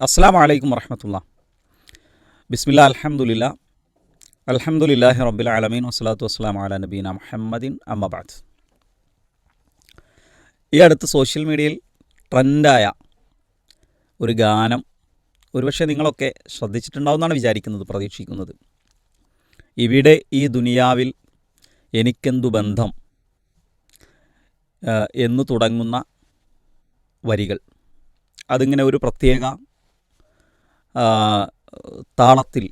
അസ്സാം വലൈക്കും വർഹമത്തുള്ള ബിസ്മില്ല അലഹമുല്ല അലഹമുല്ലാഹി റബ്ബിൽ ആലമീൻ. വസ്സലാത്തു വസ്സലാം അല നബീന മുഹമ്മദിൻ അമ്മബാദ് ഈ അടുത്ത് സോഷ്യൽ മീഡിയയിൽ ട്രെൻഡായ ഒരു ഗാനം ഒരുപക്ഷെ നിങ്ങളൊക്കെ ശ്രദ്ധിച്ചിട്ടുണ്ടാവുമെന്നാണ് വിചാരിക്കുന്നത് പ്രതീക്ഷിക്കുന്നത്. ഇവിടെ ഈ ദുനിയാവിൽ എനിക്കെന്തു ബന്ധം എന്ന് തുടങ്ങുന്ന വരികൾ. അതിങ്ങനെ ഒരു പ്രത്യേക താളത്തിൽ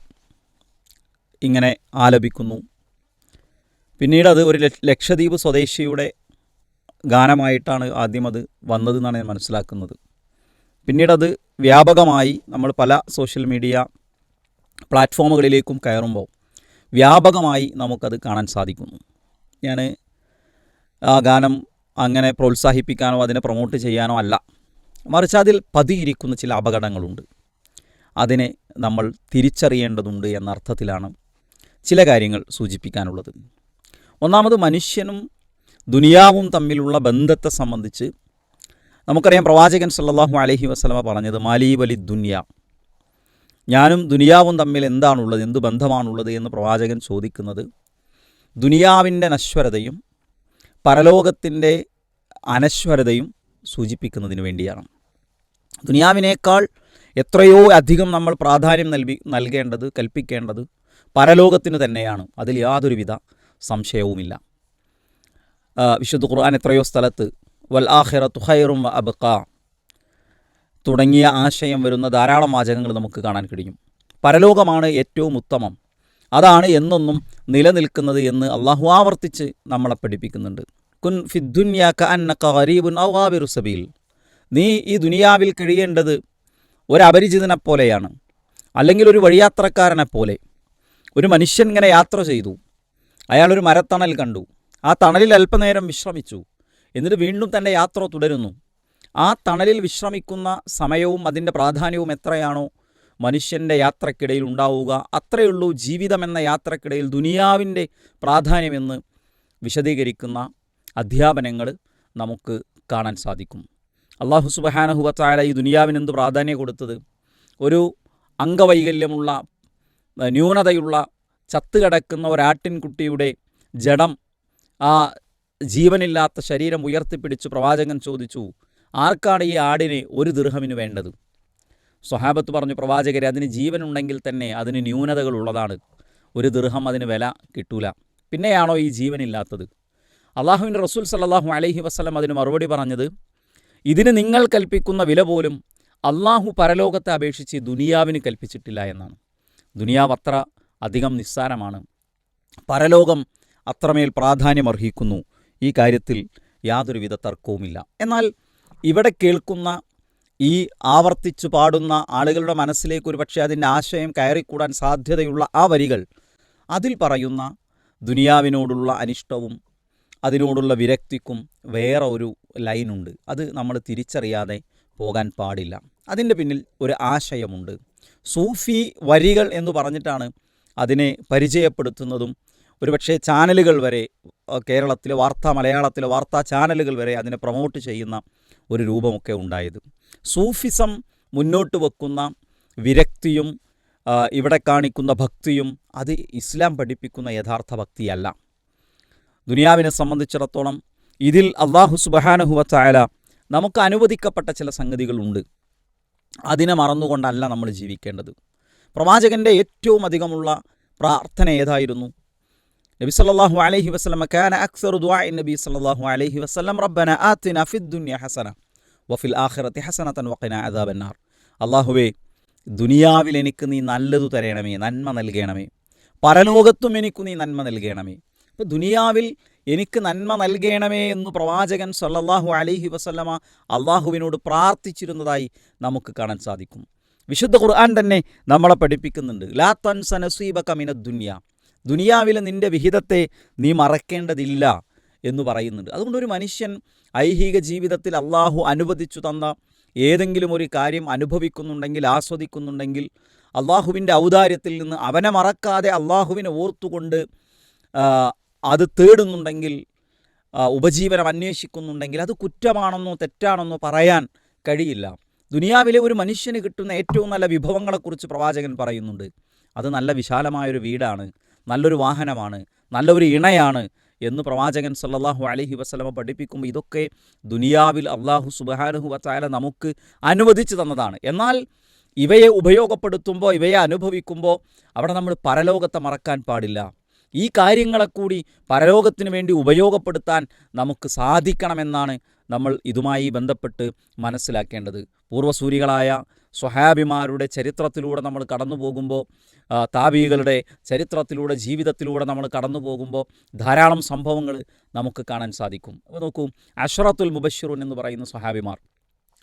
ഇങ്ങനെ ആലപിക്കുന്നു. പിന്നീട് അത് ഒരു ലക്ഷ- ലക്ഷദ്വീപ് സ്വദേശിയുടെ ഗാനമായിട്ടാണ് ആദ്യം അത് വന്നതെന്നാണ് ഞാൻ മനസ്സിലാക്കുന്നത്. പിന്നീടത് വ്യാപകമായി നമ്മൾ പല സോഷ്യൽ മീഡിയ പ്ലാറ്റ്ഫോമുകളിലേക്കും കയറുമ്പോൾ വ്യാപകമായി നമുക്കത് കാണാൻ സാധിക്കുന്നു. ഞാൻ ആ ഗാനം അങ്ങനെ പ്രോത്സാഹിപ്പിക്കാനോ അതിനെ പ്രൊമോട്ട് ചെയ്യാനോ അല്ല. മറിച്ച് അതിൽ പതിയിരിക്കുന്ന ചില അപകടങ്ങളുണ്ട്. അതിനെ നമ്മൾ തിരിച്ചറിയേണ്ടതുണ്ട് എന്നർത്ഥത്തിലാണ് ചില കാര്യങ്ങൾ സൂചിപ്പിക്കാനുള്ളത്. ഒന്നാമത് മനുഷ്യനും ദുനിയാവും തമ്മിലുള്ള ബന്ധത്തെ സംബന്ധിച്ച് നമുക്കറിയാം പ്രവാചകൻ സല്ലാഹു അലഹി വസ്ലമ പറഞ്ഞത് മാലീബലി ദുനിയ. ഞാനും ദുനിയാവും തമ്മിൽ എന്താണുള്ളത് എന്ത് ബന്ധമാണുള്ളത് എന്ന് പ്രവാചകൻ ചോദിക്കുന്നത് ദുനിയാവിന്റെ നശ്വരതയും പരലോകത്തിന്റെ അനശ്വരതയും സൂചിപ്പിക്കുന്നതിന് വേണ്ടിയാണ്. ദുനിയാവിനേക്കാൾ എത്രയോ അധികം നമ്മൾ പ്രാധാന്യം നൽകി നൽകേണ്ടത് കൽപ്പിക്കേണ്ടത് പരലോകത്തിന് തന്നെയാണ്. അതിൽ യാതൊരുവിധ സംശയവുമില്ല. വിശുദ്ധ ഖുർആൻ എത്രയോ സ്ഥലത്ത് വൽ ആഹിറത്തു ഖൈറും അബക്ക തുടങ്ങിയ ആശയം വരുന്ന ധാരാളം വാചകങ്ങൾ നമുക്ക് കാണാൻ കഴിയും. പരലോകമാണ് ഏറ്റവും ഉത്തമം. അതാണ് എന്നൊന്നും നിലനിൽക്കുന്നത് എന്ന് അള്ളാഹു ആവർത്തിച്ച് നമ്മളെ പഠിപ്പിക്കുന്നുണ്ട്. കുൻ ഫിദ്ദുന്യാക്ക അന്നക്ക ഔ സബീൽ. നീ ഈ ദുനിയാവിൽ കഴിയേണ്ടത് ഒരു അപരിചിതനെ പോലെയാണ് അല്ലെങ്കിൽ ഒരു വഴിയാത്രക്കാരനെ പോലെ ഒരു മനുഷ്യൻ ഇങ്ങനെ യാത്ര ചെയ്തു. അയാളൊരു മരത്തണൽ കണ്ടു. ആ തണലിൽ അല്പനേരം വിശ്രമിച്ചു. എന്നിട്ട് വീണ്ടും തന്റെ യാത്ര തുടരുന്നു. ആ തണലിൽ വിശ്രമിക്കുന്ന സമയവും അതിന്റെ പ്രാധാന്യവും എത്രയാണോ മനുഷ്യന്റെ യാത്രക്കിടയിൽ ഉണ്ടാവുക. അത്രയുള്ളൂ ജീവിതമെന്ന യാത്രക്കിടയിൽ ദുനിയാവിന്റെ പ്രാധാന്യമെന്ന് വിശദീകരിക്കുന്ന അധ്യാപനങ്ങൾ നമുക്ക് കാണാൻ സാധിക്കും. അള്ളാഹു സുബഹാനഹുബത്തായ ഈ ദുനിയാവിന് എന്ത് പ്രാധാന്യം കൊടുത്തത്? ഒരു അംഗവൈകല്യമുള്ള ന്യൂനതയുള്ള ചത്തുകിടക്കുന്ന ഒരാട്ടിൻകുട്ടിയുടെ ജഡം ആ ജീവനില്ലാത്ത ശരീരം ഉയർത്തിപ്പിടിച്ച് പ്രവാചകൻ ചോദിച്ചു ആർക്കാണ് ഈ ആടിന് ഒരു ദൃഹമിന് വേണ്ടത്? സ്വഹാബത്ത് പറഞ്ഞു പ്രവാചകരെ അതിന് ജീവനുണ്ടെങ്കിൽ തന്നെ അതിന് ന്യൂനതകൾ ഉള്ളതാണ്. ഒരു ദൃഹം അതിന് വില കിട്ടൂല. പിന്നെയാണോ ഈ ജീവനില്ലാത്തത്? അള്ളാഹുവിന്റെ റസൂൽ സല്ലല്ലാഹു അലഹി വസ്ലം അതിന് മറുപടി പറഞ്ഞത് ഇതിന് നിങ്ങൾ കൽപ്പിക്കുന്ന വില പോലും അള്ളാഹു പരലോകത്തെ അപേക്ഷിച്ച് ദുനിയാവിന് കൽപ്പിച്ചിട്ടില്ല എന്നാണ്. ദുനിയാവ് അത്ര അധികം നിസ്സാരമാണ്. പരലോകം അത്രമേൽ പ്രാധാന്യമർഹിക്കുന്നു. ഈ കാര്യത്തിൽ യാതൊരുവിധ തർക്കവുമില്ല. എന്നാൽ ഇവിടെ കേൾക്കുന്ന ഈ ആവർത്തിച്ചു പാടുന്ന ആളുകളുടെ മനസ്സിലേക്ക് ഒരു പക്ഷേ അതിന്റെ ആശയം കയറിക്കൂടാൻ സാധ്യതയുള്ള ആ വരികൾ അതിൽ പറയുന്ന ദുനിയാവിനോടുള്ള അനിഷ്ടവും അതിനോടുള്ള വിരക്തിക്കും വേറെ ഒരു ലൈനുണ്ട്. അത് നമ്മൾ തിരിച്ചറിയാതെ പോകാൻ പാടില്ല. അതിന്റെ പിന്നിൽ ഒരു ആശയമുണ്ട്. സൂഫി വരികൾ എന്ന് പറഞ്ഞിട്ടാണ് അതിനെ പരിചയപ്പെടുത്തുന്നതും ഒരുപക്ഷെ ചാനലുകൾ വരെ കേരളത്തിലെ വാർത്താ മലയാളത്തിലെ വാർത്താ ചാനലുകൾ വരെ അതിനെ പ്രൊമോട്ട് ചെയ്യുന്ന ഒരു രൂപമൊക്കെ ഉണ്ടായത്. സൂഫിസം മുന്നോട്ട് വെക്കുന്ന വിരക്തിയും ഇവിടെ കാണിക്കുന്ന ഭക്തിയും അത് ഇസ്ലാം പഠിപ്പിക്കുന്ന യഥാർത്ഥ ഭക്തിയല്ല. ദുനിയാവിനെ സംബന്ധിച്ചിടത്തോളം ഇതിൽ അള്ളാഹു സുബഹാനഹുവത്തായാല നമുക്ക് അനുവദിക്കപ്പെട്ട ചില സംഗതികളുണ്ട്. അതിനെ മറന്നുകൊണ്ടല്ല നമ്മൾ ജീവിക്കേണ്ടത്. പ്രവാചകന്റെ ഏറ്റവും അധികമുള്ള പ്രാർത്ഥന ഏതായിരുന്നു? നബി സല്ലാഹു അലൈഹി വസല്ലം കാന ദുആഇ നബി സല്ലല്ലാഹു അലൈഹി വസ്ലം റബ്ബന ആതിന ഫിദ് ഹസന വഫിൽ ആഖിറതി ഹസനതൻ വഖിന അദാബന്നാർ. അള്ളാഹുവേ ദുനിയാവിൽ എനിക്ക് നീ നല്ലതു തരണമേ നന്മ നൽകണമേ. പരലോകത്തും എനിക്ക് നീ നന്മ നൽകണമേ. അപ്പോൾ ദുനിയാവിൽ എനിക്ക് നന്മ നൽകണമേ എന്ന് പ്രവാചകൻ സല്ലല്ലാഹു അലൈഹി വസല്ലമ അള്ളാഹുവിനോട് പ്രാർത്ഥിച്ചിരുന്നതായി നമുക്ക് കാണാൻ സാധിക്കും. വിശുദ്ധ ഖുർആൻ തന്നെ നമ്മളെ പഠിപ്പിക്കുന്നുണ്ട്. ലാ തൻസ നസീബക മിന ദുനിയ. ദുനിയാവിലെ നിന്റെ വിഹിതത്തെ നീ മറക്കേണ്ടതില്ല എന്ന് പറയുന്നുണ്ട്. അതുകൊണ്ട് ഒരു മനുഷ്യൻ ഐഹിക ജീവിതത്തിൽ അള്ളാഹു അനുവദിച്ചു തന്ന ഏതെങ്കിലും ഒരു കാര്യം അനുഭവിക്കുന്നുണ്ടെങ്കിൽ ആസ്വദിക്കുന്നുണ്ടെങ്കിൽ അള്ളാഹുവിന്റെ ഔദാര്യത്തിൽ നിന്ന് അവനെ മറക്കാതെ അള്ളാഹുവിനെ ഓർത്തുകൊണ്ട് അത് തേടുന്നുണ്ടെങ്കിൽ ഉപജീവനം അന്വേഷിക്കുന്നുണ്ടെങ്കിൽ അത് കുറ്റമാണെന്നോ തെറ്റാണെന്നോ പറയാൻ കഴിയില്ല. ദുനിയാവിലെ ഒരു മനുഷ്യന് കിട്ടുന്ന ഏറ്റവും നല്ല വിഭവങ്ങളെക്കുറിച്ച് പ്രവാചകൻ പറയുന്നുണ്ട്. അത് നല്ല വിശാലമായൊരു വീടാണ് നല്ലൊരു വാഹനമാണ് നല്ലൊരു ഇണയാണ് എന്ന് പ്രവാചകൻ സല്ലാഹു അലഹി വസ്ലമ പഠിപ്പിക്കുമ്പോൾ ഇതൊക്കെ ദുനിയാവിൽ അള്ളാഹു സുബാനുഹു വച്ചാല നമുക്ക് അനുവദിച്ചു തന്നതാണ്. എന്നാൽ ഇവയെ ഉപയോഗപ്പെടുത്തുമ്പോൾ ഇവയെ അനുഭവിക്കുമ്പോൾ അവിടെ നമ്മൾ പരലോകത്തെ മറക്കാൻ പാടില്ല. ഈ കാര്യങ്ങളെ കൂടി പരലോകത്തിന് വേണ്ടി ഉപയോഗപ്പെടുത്താൻ നമുക്ക് സാധിക്കണമെന്നാണ് നമ്മൾ ഇതുമായി ബന്ധപ്പെട്ട് മനസ്സിലാക്കേണ്ടത്. പൂർവസൂരികളായ സ്വഹാബിമാരുടെ ചരിത്രത്തിലൂടെ നമ്മൾ കടന്നു പോകുമ്പോൾ താബികളുടെ ചരിത്രത്തിലൂടെ ജീവിതത്തിലൂടെ നമ്മൾ കടന്നു പോകുമ്പോൾ ധാരാളം സംഭവങ്ങൾ നമുക്ക് കാണാൻ സാധിക്കും. നോക്കൂ അഷറത്തുൽ മുബഷിറുൻ എന്ന് പറയുന്ന സ്വഹാബിമാർ.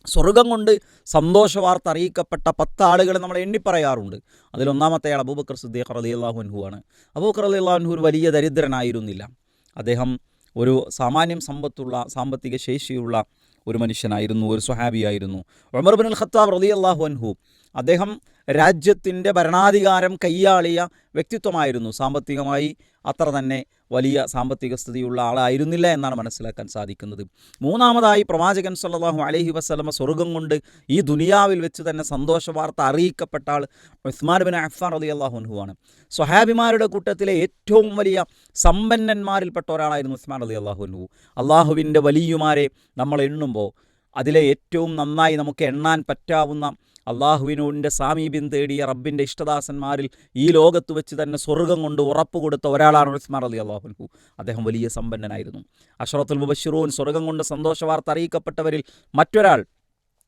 സ്വർഗം കൊണ്ട് സന്തോഷവാർത്ത അറിയിക്കപ്പെട്ട പത്ത് ആളുകളെ നമ്മൾ എണ്ണിപ്പറയാറുണ്ട് അതിലൊന്നാമത്തെ ആൾ അബൂബക്കർ സിദ്ദീഖ് റലി അള്ളാഹുൻഹു ആണ്. അബൂബക്കർ അലി അള്ളാഹുൻഹു ഒരു വലിയ ദരിദ്രനായിരുന്നില്ല. അദ്ദേഹം ഒരു സാമാന്യം സമ്പത്തുള്ള സാമ്പത്തിക ശേഷിയുള്ള ഒരു മനുഷ്യനായിരുന്നു ഒരു സ്വഹാബിയായിരുന്നു. ഉമർ ബിൻ ഖത്താബ് റലി അള്ളാഹു അൻഹു അദ്ദേഹം രാജ്യത്തിന്റെ ഭരണാധികാരം കൈയാളിയ വ്യക്തിത്വമായിരുന്നു. സാമ്പത്തികമായി അത്ര തന്നെ വലിയ സാമ്പത്തിക സ്ഥിതിയുള്ള ആളായിരുന്നില്ല എന്നാണ് മനസ്സിലാക്കാൻ സാധിക്കുന്നത്. മൂന്നാമതായി പ്രവാചകൻ സല്ലാഹു അലഹി വസ്ലമ സ്വർഗം കൊണ്ട് ഈ ദുനിയാവിൽ വെച്ച് തന്നെ സന്തോഷ വാർത്ത അറിയിക്കപ്പെട്ട ആൾ ഉസ്മാൻ ബിൻ അഫ്ഫാർ അലി അള്ളാഹുഹുവാണ് സ്വഹാബിമാരുടെ കൂട്ടത്തിലെ ഏറ്റവും വലിയ സമ്പന്നന്മാരിൽപ്പെട്ട ഒരാളായിരുന്നു ഉസ്മാൻ അലി അള്ളാഹുഹു അള്ളാഹുവിന്റെ വലിയുമാരെ നമ്മൾ എണ്ണുമ്പോൾ അതിലെ ഏറ്റവും നന്നായി നമുക്ക് എണ്ണാൻ പറ്റാവുന്ന അള്ളാഹുവിനോടിന്റെ സാമീപ്യം തേടിയ റബ്ബിന്റെ ഇഷ്ടദാസന്മാരിൽ ഈ ലോകത്ത് വെച്ച് തന്നെ സ്വർഗം കൊണ്ട് ഉറപ്പ് കൊടുത്ത ഒരാളാണ് ഉസ്മാൻ അലി അള്ളാഹുൻഹു അദ്ദേഹം വലിയ സമ്പന്നനായിരുന്നു. അഷറത്തുൽ മുബഷിറൂൻ സ്വർഗം കൊണ്ട് സന്തോഷവാർത്ത അറിയിക്കപ്പെട്ടവരിൽ മറ്റൊരാൾ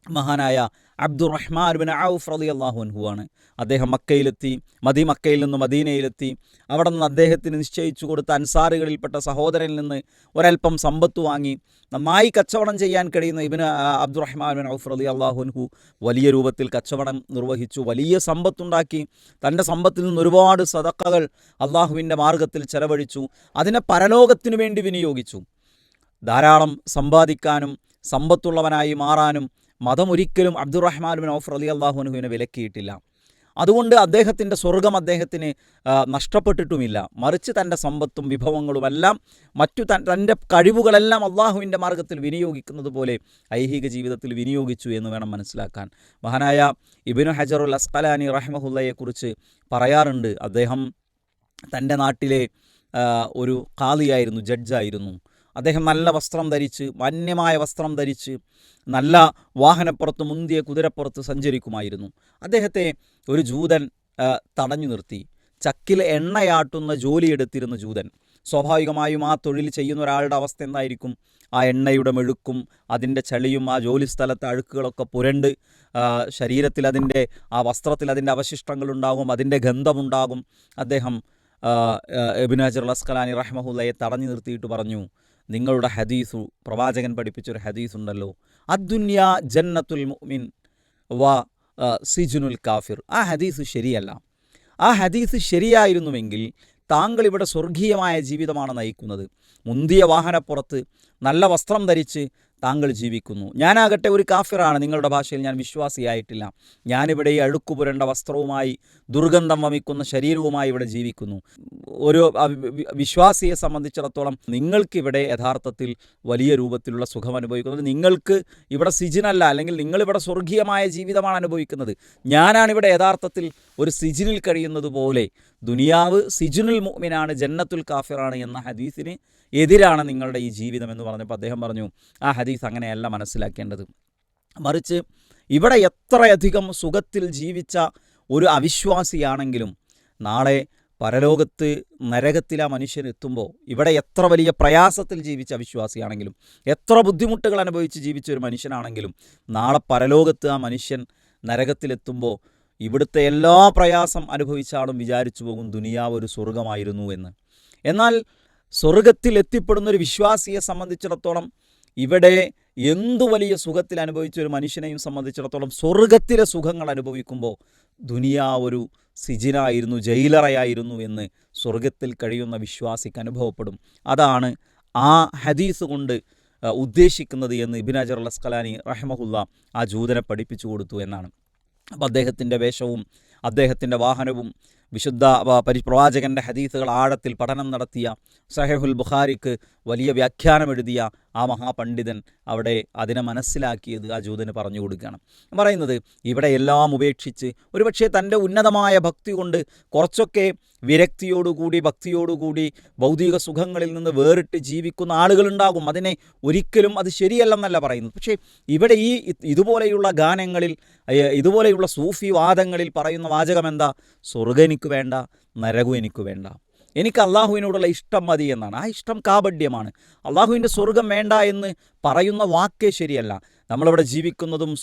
മഹാനായ അബ്ദുറഹ്മാൻ ബിൻ ഔഫ് റലി അള്ളാഹു ആണ്. അദ്ദേഹം മക്കയിലെത്തി മദി മക്കയിൽ നിന്ന് മദീനയിലെത്തി. അവിടെ നിന്ന് അദ്ദേഹത്തിന് നിശ്ചയിച്ചു കൊടുത്ത അൻസാറുകളിൽപ്പെട്ട സഹോദരനിൽ നിന്ന് ഒരൽപ്പം സമ്പത്ത് വാങ്ങി. നന്നായി കച്ചവടം ചെയ്യാൻ കഴിയുന്ന ഇബിന് അബ്ദുറഹ്മാൻ ബിൻ ഔഫ് റലി അള്ളാഹുൻഹു വലിയ രൂപത്തിൽ കച്ചവടം നിർവഹിച്ചു വലിയ സമ്പത്തുണ്ടാക്കി. തന്റെ സമ്പത്തിൽ നിന്ന് ഒരുപാട് സതക്കകൾ അള്ളാഹുവിന്റെ മാർഗത്തിൽ ചെലവഴിച്ചു. അതിനെ പരലോകത്തിനു വേണ്ടി വിനിയോഗിച്ചു. ധാരാളം സമ്പാദിക്കാനും സമ്പത്തുള്ളവനായി മാറാനും മതമൊരിക്കലും അബ്ദുറഹ്മാൻ ഔഫ് അലി അള്ളാഹുനുവിനെ വിലക്കിയിട്ടില്ല. അതുകൊണ്ട് അദ്ദേഹത്തിന്റെ സ്വർഗം അദ്ദേഹത്തിന് നഷ്ടപ്പെട്ടിട്ടുമില്ല. മറിച്ച് തന്റെ സമ്പത്തും വിഭവങ്ങളുമെല്ലാം മറ്റു തൻ തന്റെ കഴിവുകളെല്ലാം അള്ളാഹുവിന്റെ മാർഗത്തിൽ വിനിയോഗിക്കുന്നത് പോലെ ഐഹിക ജീവിതത്തിൽ വിനിയോഗിച്ചു എന്ന് വേണം മനസ്സിലാക്കാൻ. മഹാനായ ഇബിനു ഹജറുൽ അസ്കലാനി റഹ്മഹുല്ലയെക്കുറിച്ച് പറയാറുണ്ട്. അദ്ദേഹം തന്റെ നാട്ടിലെ ഒരു കാളിയായിരുന്നു ജഡ്ജായിരുന്നു. അദ്ദേഹം നല്ല വസ്ത്രം ധരിച്ച് മാന്യമായ വസ്ത്രം ധരിച്ച് നല്ല വാഹനപ്പുറത്ത് മുന്തിയ കുതിരപ്പുറത്ത് സഞ്ചരിക്കുമായിരുന്നു. അദ്ദേഹത്തെ ഒരു ജൂതൻ തടഞ്ഞു നിർത്തി. ചക്കിൽ എണ്ണയാട്ടുന്ന ജോലിയെടുത്തിരുന്ന ജൂതൻ. സ്വാഭാവികമായും ആ തൊഴിൽ ചെയ്യുന്ന ഒരാളുടെ അവസ്ഥ എന്തായിരിക്കും? ആ എണ്ണയുടെ മെഴുക്കും അതിന്റെ ചളിയും ആ ജോലി സ്ഥലത്തെ അഴുക്കുകളൊക്കെ പുരണ്ട് ശരീരത്തിൽ അതിന്റെ ആ വസ്ത്രത്തിൽ അതിന്റെ അവശിഷ്ടങ്ങളുണ്ടാകും അതിന്റെ ഗന്ധമുണ്ടാകും. അദ്ദേഹം എബിനാജർ അസ്കലാനി റഹ്മഹുല്ലയെ തടഞ്ഞു നിർത്തിയിട്ട് പറഞ്ഞു നിങ്ങളുടെ ഹദീസു പ്രവാചകൻ പഠിപ്പിച്ചൊരു ഹദീസുണ്ടല്ലോ. അദ്ദുന്യ ജന്നത്തുൽ മുഅ്മിൻ വ സിജുനുൽ കാഫിർ. ആ ഹദീസ് ശരിയല്ല. ആ ഹദീസ് ശരിയായിരുന്നുവെങ്കിൽ താങ്കൾ ഇവിടെ സ്വർഗീയമായ ജീവിതമാണ് നയിക്കുന്നത്. മുന്തിയ വാഹനപ്പുറത്ത് നല്ല വസ്ത്രം ധരിച്ച് താങ്കൾ ജീവിക്കുന്നു. ഞാനാകട്ടെ ഒരു കാഫിറാണ്. നിങ്ങളുടെ ഭാഷയിൽ ഞാൻ വിശ്വാസിയായിട്ടില്ല. ഞാനിവിടെ ഈ അഴുക്കുപുരണ്ട വസ്ത്രവുമായി ദുർഗന്ധം വമിക്കുന്ന ശരീരവുമായി ഇവിടെ ജീവിക്കുന്നു. ഒരു വിശ്വാസിയെ സംബന്ധിച്ചിടത്തോളം നിങ്ങൾക്കിവിടെ യഥാർത്ഥത്തിൽ വലിയ രൂപത്തിലുള്ള സുഖം അനുഭവിക്കുന്നത്. നിങ്ങൾക്ക് ഇവിടെ സിജിനല്ല അല്ലെങ്കിൽ നിങ്ങളിവിടെ സ്വർഗീയമായ ജീവിതമാണ് അനുഭവിക്കുന്നത്. ഞാനാണിവിടെ യഥാർത്ഥത്തിൽ ഒരു സിജിനിൽ കഴിയുന്നത് പോലെ ദുനിയാവ് സിജുനുൽ മുഅ്മിനാണ് ജന്നത്തുൽ കാഫിറാണ് എന്ന ഹദീസിന് എതിരാണ് നിങ്ങളുടെ ഈ ജീവിതം എന്ന് പറഞ്ഞപ്പോൾ അദ്ദേഹം പറഞ്ഞു ആ ഹദീസ് അങ്ങനെയല്ല മനസ്സിലാക്കേണ്ടത്. മറിച്ച് ഇവിടെ എത്രയധികം സുഖത്തിൽ ജീവിച്ച ഒരു അവിശ്വാസിയാണെങ്കിലും നാളെ പരലോകത്ത് നരകത്തിൽ ആ മനുഷ്യൻ എത്തുമ്പോൾ ഇവിടെ എത്ര വലിയ പ്രയാസത്തിൽ ജീവിച്ച അവിശ്വാസിയാണെങ്കിലും എത്ര ബുദ്ധിമുട്ടുകൾ അനുഭവിച്ച് ജീവിച്ച ഒരു മനുഷ്യനാണെങ്കിലും നാളെ പരലോകത്ത് ആ മനുഷ്യൻ നരകത്തിലെത്തുമ്പോൾ ഇവിടുത്തെ എല്ലാ പ്രയാസം അനുഭവിച്ചാലും വിചാരിച്ചു പോകും ദുനിയാവ് ഒരു സ്വർഗമായിരുന്നു എന്ന്. എന്നാൽ സ്വർഗത്തിൽ എത്തിപ്പെടുന്ന ഒരു വിശ്വാസിയെ സംബന്ധിച്ചിടത്തോളം ഇവിടെ എന്തു വലിയ സുഖത്തിൽ അനുഭവിച്ച ഒരു മനുഷ്യനെയും സംബന്ധിച്ചിടത്തോളം സ്വർഗത്തിലെ സുഖങ്ങൾ അനുഭവിക്കുമ്പോൾ ദുനിയാവ് ഒരു സിജിനായിരുന്നു ജയിലറയായിരുന്നു എന്ന് സ്വർഗത്തിൽ കഴിയുന്ന വിശ്വാസിക്ക് അനുഭവപ്പെടും. അതാണ് ആ ഹദീസ് കൊണ്ട് ഉദ്ദേശിക്കുന്നത് എന്ന് ഇബിൻ അജർ അസ്കലാനി റഹ്മഹുല്ല ആ ജൂതനെ പഠിപ്പിച്ചു കൊടുത്തു എന്നാണ്. അപ്പോൾ അദ്ദേഹത്തിന്റെ വേഷവും അദ്ദേഹത്തിന്റെ വാഹനവും വിശുദ്ധ പരിപ്രവാചകന്റെ പരി പ്രവാചകന്റെ ഹദീസുകൾ ആഴത്തിൽ പഠനം നടത്തിയ സഹേഹുൽ ബുഖാരിക്ക് വലിയ വ്യാഖ്യാനം എഴുതിയ ആ മഹാപണ്ഡിതൻ അവിടെ അതിനെ മനസ്സിലാക്കിയത് ആ ജൂതന് പറഞ്ഞു കൊടുക്കുകയാണ്. പറയുന്നത് ഇവിടെ എല്ലാം ഉപേക്ഷിച്ച് ഒരുപക്ഷെ തന്റെ ഉന്നതമായ ഭക്തി കൊണ്ട് കുറച്ചൊക്കെ വിരക്തിയോടുകൂടി ഭക്തിയോടുകൂടി ഭൗതിക സുഖങ്ങളിൽ നിന്ന് വേറിട്ട് ജീവിക്കുന്ന ആളുകളുണ്ടാകും. അതിനെ ഒരിക്കലും അത് ശരിയല്ലെന്നല്ല പറയുന്നത്. പക്ഷേ ഇവിടെ ഈ ഇതുപോലെയുള്ള ഗാനങ്ങളിൽ ഇതുപോലെയുള്ള സൂഫി വാദങ്ങളിൽ പറയുന്ന വാചകം എന്താ സ്വർഗം എനിക്ക് വേണ്ട നരകവും എനിക്ക് വേണ്ട. എനിക്ക് അള്ളാഹുവിനോടുള്ള ഇഷ്ടം മതി എന്നാണ്. ആ ഇഷ്ടം കാപഡ്യമാണ്. അള്ളാഹുവിന്റെ സ്വർഗം വേണ്ട എന്ന് പറയുന്ന വാക്കേ ശരിയല്ല. നമ്മളിവിടെ ജീവിക്കുന്നതും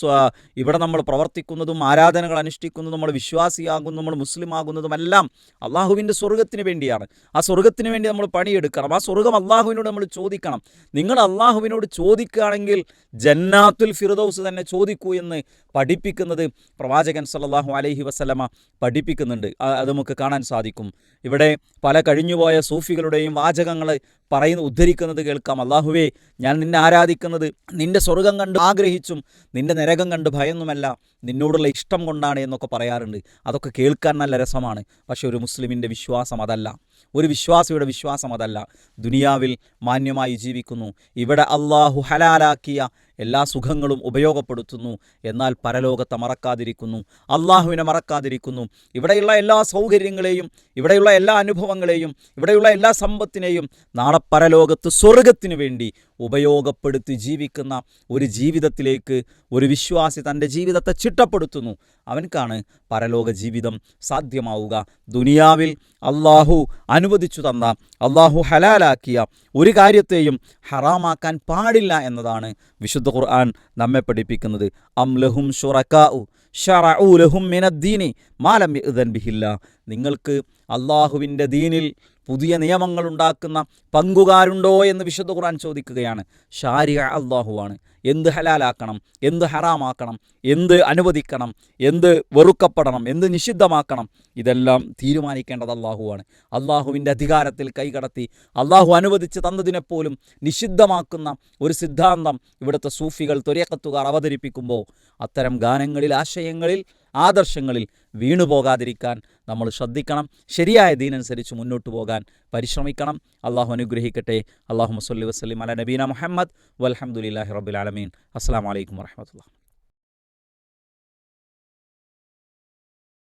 ഇവിടെ നമ്മൾ പ്രവർത്തിക്കുന്നതും ആരാധനകൾ അനുഷ്ഠിക്കുന്നതും നമ്മൾ വിശ്വാസിയാകുന്നു നമ്മൾ മുസ്ലിം ആകുന്നതും എല്ലാം അള്ളാഹുവിന്റെ സ്വർഗത്തിന് വേണ്ടിയാണ്. ആ സ്വർഗത്തിന് വേണ്ടി നമ്മൾ പണിയെടുക്കണം. ആ സ്വർഗം അള്ളാഹുവിനോട് നമ്മൾ ചോദിക്കണം. നിങ്ങൾ അള്ളാഹുവിനോട് ചോദിക്കുകയാണെങ്കിൽ ജന്നാത്തുൽ ഫിറദൌസ് തന്നെ ചോദിക്കൂ എന്ന് പഠിപ്പിക്കുന്നത് പ്രവാചകൻ സല്ലല്ലാഹു അലൈഹി വസ്ലമ പഠിപ്പിക്കുന്നുണ്ട്. അത് നമുക്ക് കാണാൻ സാധിക്കും. ഇവിടെ പല കഴിഞ്ഞുപോയ സൂഫികളുടെയും വാചകങ്ങൾ പറയുന്ന ഉദ്ധരിക്കുന്നത് കേൾക്കാം. അള്ളാഹുവേ ഞാൻ നിന്നെ ആരാധിക്കുന്നത് നിന്റെ സ്വർഗം കണ്ട് ആഗ്രഹിച്ചും നിന്റെ നരകം കണ്ട് ഭയന്നുമല്ല. നിന്നോടുള്ള ഇഷ്ടം കൊണ്ടാണ് എന്നൊക്കെ പറയാറുണ്ട്. അതൊക്കെ കേൾക്കാൻ നല്ല രസമാണ്. പക്ഷെ ഒരു മുസ്ലിമിന്റെ വിശ്വാസം അതല്ല. ഒരു വിശ്വാസിയുടെ വിശ്വാസം അതല്ല. ദുനിയാവിൽ മാന്യമായി ജീവിക്കുന്നു. ഇവിടെ അള്ളാഹു ഹലാലാക്കിയ എല്ലാ സുഖങ്ങളും ഉപയോഗപ്പെടുത്തുന്നു. എന്നാൽ പരലോകത്തെ മറക്കാതിരിക്കുന്നു. അള്ളാഹുവിനെ മറക്കാതിരിക്കുന്നു. ഇവിടെയുള്ള എല്ലാ സൗകര്യങ്ങളെയും ഇവിടെയുള്ള എല്ലാ അനുഭവങ്ങളെയും ഇവിടെയുള്ള എല്ലാ സമ്പത്തിനെയും നാളെ പരലോകത്ത് സ്വർഗത്തിന് വേണ്ടി ഉപയോഗപ്പെടുത്തി ജീവിക്കുന്ന ഒരു ജീവിതത്തിലേക്ക് ഒരു വിശ്വാസി തന്റെ ജീവിതത്തെ ചിട്ടപ്പെടുത്തുന്നു. അവനക്കാണ് പരലോക ജീവിതം സാധ്യമാവുക. ദുനിയാവിൽ അള്ളാഹു അനുവദിച്ചു തന്ന അള്ളാഹു ഹലാലാക്കിയ ഒരു കാര്യത്തെയും ഹറാമാക്കാൻ പാടില്ല എന്നതാണ് വിശുദ്ധ ഖുർആൻ നമ്മെ പഠിപ്പിക്കുന്നത്. അംലഹും ഷുറക്കാഉ ഷറഊ ലഹും മിനദ്ദീനി മാലം ബിഹില്ല. നിങ്ങൾക്ക് അള്ളാഹുവിന്റെ ദീനിൽ പുതിയ നിയമങ്ങൾ ഉണ്ടാക്കുന്ന പങ്കുകാരുണ്ടോ എന്ന് വിശുദ്ധ ഖുർആൻ ചോദിക്കുകയാണ്. ഷാരിയ അള്ളാഹുവാണ്. എന്ത് ഹലാലാക്കണം? എന്ത് ഹറാമാക്കണം? എന്ത് അനുവദിക്കണം? എന്ത് വെറുക്കപ്പെടണം? എന്ത് നിഷിദ്ധമാക്കണം? ഇതെല്ലാം തീരുമാനിക്കേണ്ടത് അള്ളാഹുവാണ്. അള്ളാഹുവിന്റെ അധികാരത്തിൽ കൈകടത്തി അള്ളാഹു അനുവദിച്ച് തന്നതിനെപ്പോലും നിഷിദ്ധമാക്കുന്ന ഒരു സിദ്ധാന്തം ഇവിടുത്തെ സൂഫികൾ ത്വരക്കത്തുകാർ അവതരിപ്പിക്കുമ്പോൾ അത്തരം ഗാനങ്ങളിൽ ആശയങ്ങളിൽ ആദർശങ്ങളിൽ വീണുപോകാതിരിക്കാൻ നമ്മൾ ശ്രദ്ധിക്കണം. ശരിയായ ദീനനുസരിച്ച് മുന്നോട്ട് പോകാൻ പരിശ്രമിക്കണം. അള്ളാഹു അനുഗ്രഹിക്കട്ടെ. അള്ളാഹു മുസ്ലി വസ്ലിം അല നബീന മുഹമ്മദ്. വലഹമുല്ലാഹി റബുലാലമീൻ അസ്സാം വലൈക്കും വർഹമത്തുള്ള